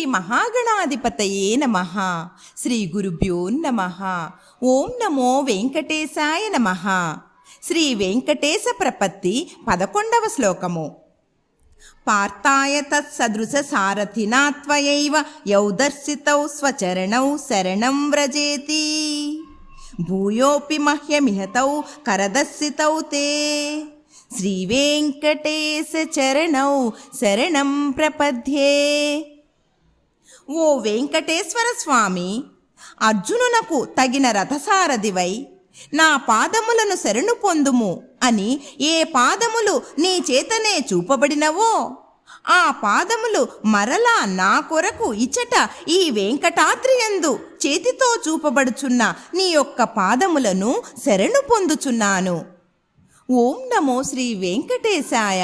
శ్రీ మహాగణాధిపతయే నమ. శ్రీ గురుభ్యో నమ. ఓం నమో వెంకటేశాయ నమ. శ్రీ వెంకటేశ ప్రపత్తి పదకొండవ శ్లోకము. పార్థాయ తత్సదృశ సారథినా త్వయైవ యౌ స్వచరణౌ శరణం వ్రజేతి. భూయోపి మహ్యమిహతౌ కరదర్శితౌ తే. శ్రీ చరణౌ శరణం ప్రపద్యే. ఓ వెంకటేశ్వర స్వామి అర్జునునకు తగిన రథసారథివై నా పాదములను శరణు పొందుము అని ఏ పాదములు నీ చేతనే చూపబడినవో ఆ పాదములు మరలా నా కొరకు ఇచ్చట ఈ వెంకటాద్రియందు చేతితో చూపబడుచున్న నీ యొక్క పాదములను శరణు పొందుచున్నాను. ఓం నమో శ్రీ వెంకటేశాయ.